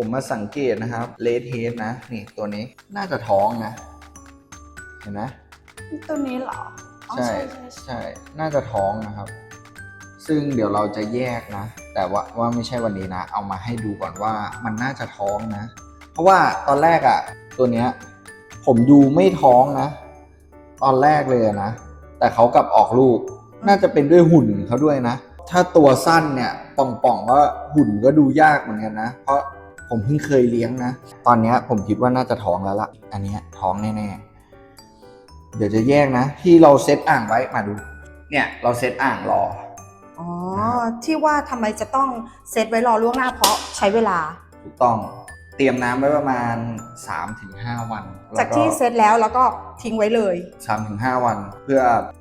ผมมาสังเกตนะครับเลดเฮดนะ นี่ตัวนี้น่าจะท้องนะ เห็นไหมตัวนี้เหรออ๋อใช่ใช่ใช่ใช่ใช่ น่าจะท้องนะครับ ซึ่งเดี๋ยวเราจะแยกนะ แต่ว่าว่าไม่ใช่วันนี้นะ เอามาให้ดูก่อนว่ามันน่าจะท้องนะ เพราะว่าตอนแรกอะ่ะ ตัวเนี้ย ผมดูไม่ท้องนะ ตอนแรกเลยอะนะ แต่เขากลับออกลูก น่าจะเป็นด้วยหุ่นเขาด้วยนะ ถ้าตัวสั้นเนี่ยป่องๆก็หุ่นก็ดูยากเหมือนกันนะ เพราะ ผมเพิ่งเคยเลี้ยงนะ ตอนเนี้ยผมคิดว่าน่าจะท้องแล้วล่ะ อันเนี้ยท้องแน่ๆ เดี๋ยวจะแยกนะ ที่เราเซตอ่างไว้มาดู เนี่ยเราเซตอ่างรอ อ๋อ ที่ว่าทำไมจะต้องเซตไว้รอล่วงหน้าเพราะใช้เวลา ถูกต้อง เตรียมน้ำไว้ประมาณ 3-5 วัน จากที่เซตแล้วแล้วก็ทิ้งไว้เลยสามถึงห้าวันเพื่อ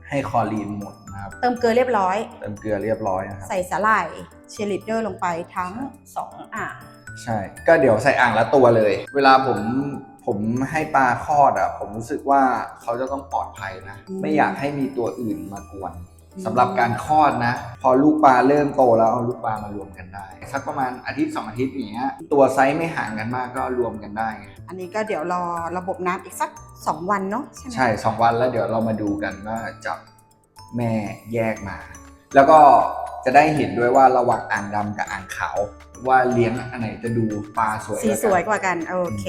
ให้คลอรีนหมดนะครับ เติมเกลือเรียบร้อย เติมเกลือเรียบร้อยนะครับ ใส่สาหร่ายเชยร์ลิดเดอร์ลงไปทั้งสองอ่าง ใช่ ก็เดี๋ยวใส่อ่างละตัวเลย เวลาผมผมให้ปลาคลอดอะ ผมรู้สึกว่าเขาจะต้องปลอดภัยนะอืมไม่อยากให้มีตัวอื่นมากวนสำหรับการคลอดนะ พอลูกปลาเริ่มโตแล้วเอาลูกปลามารวมกันได้ สักประมาณอาทิตย์สองอาทิตย์อย่างเงี้ยตัวไซส์ไม่ห่างกันมากก็รวมกันได้ไงอันนี้ก็เดี๋ยวรอระบบน้ำอีกสัก 2 วันเนาะใช่ไหมใช่สองวันแล้วเดี๋ยวเรามาดูกันว่าจับแม่แยกมา แล้วก็จะได้เห็นด้วยว่าระหว่างอ่างดำกับอ่างขาว ว่าเลี้ยงอันไหนจะดูปลาสวยสีว่ากันสวยกว่ากัน โอเค